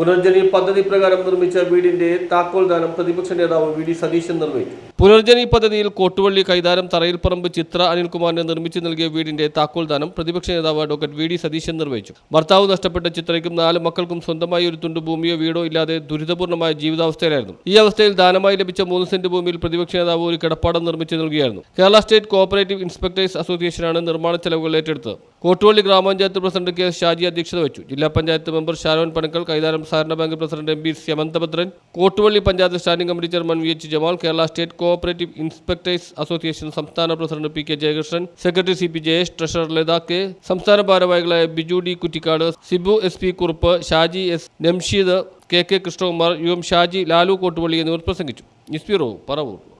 Punarjani പദ്ധതി പ്രകാരം നിർമ്മിച്ച വീടിന്റെ താക്കോൽ ദാനം പ്രതിപക്ഷ നേതാവ് വി ഡി സതീശൻ നിർവഹിച്ചു. പുനർജനി പദ്ധതിയിൽ കോട്ടുവള്ളി കൈതാരം തറയിൽ പറമ്പ് ചിത്ര അനിൽകുമാറിന് നിർമ്മിച്ചു നൽകിയ വീടിന്റെ താക്കോൽ ദാനം പ്രതിപക്ഷ നേതാവ് അഡ്വക്കേറ്റ് വി ഡി സതീശൻ നിർവഹിച്ചു. ഭർത്താവ് നഷ്ടപ്പെട്ട ചിത്രയ്ക്കും നാല് മക്കൾക്കും സ്വന്തമായി ഒരു തുണ്ട് ഭൂമിയോ വീടോ ഇല്ലാതെ ദുരിതപൂർണമായ ജീവിതാവസ്ഥയിലായിരുന്നു. ഈ അവസ്ഥയിൽ ദാനമായി ലഭിച്ച മൂന്ന് സെന്റ് ഭൂമിയിൽ പ്രതിപക്ഷ നേതാവ് ഒരു കിടപ്പാടം നിർമ്മിച്ചു നൽകുകയായിരുന്നു കേരള സ്റ്റേറ്റ് കോഓപ്പറേറ്റീവ് ഇൻസ്പെക്ടേഴ്സ് അസോസിയേഷനാണ് നിർമ്മാണ ചെലവുകൾ ഏറ്റെടുത്തത്. കോട്ടുവള്ളി ഗ്രാമപഞ്ചായത്ത് പ്രസിഡന്റ് കെ ഷാജി അധ്യക്ഷത വഹിച്ചു ജില്ലാ പഞ്ചായത്ത് മെമ്പർ ഷാരോൻ പണക്കൽ കൈതാരം സഹകരണ bank president M P Syamanthabhadran Kottuvally panchayat standing committee chairman V H Jamal Kerala state cooperative inspectors association സംസ്ഥാന president P K Jayakrishnan secretary C P Jayesh treasurer Latha K സംസ്ഥാന ഭാരവാഹികളായ Biju D Kuttikkad Sibu S P Kurup Shaji S Namsheed K K Krishnakumar U M Shaji Lalu Kottuvally എന്നിവർ പ്രസംഗിച്ചു. News bureau Paravur.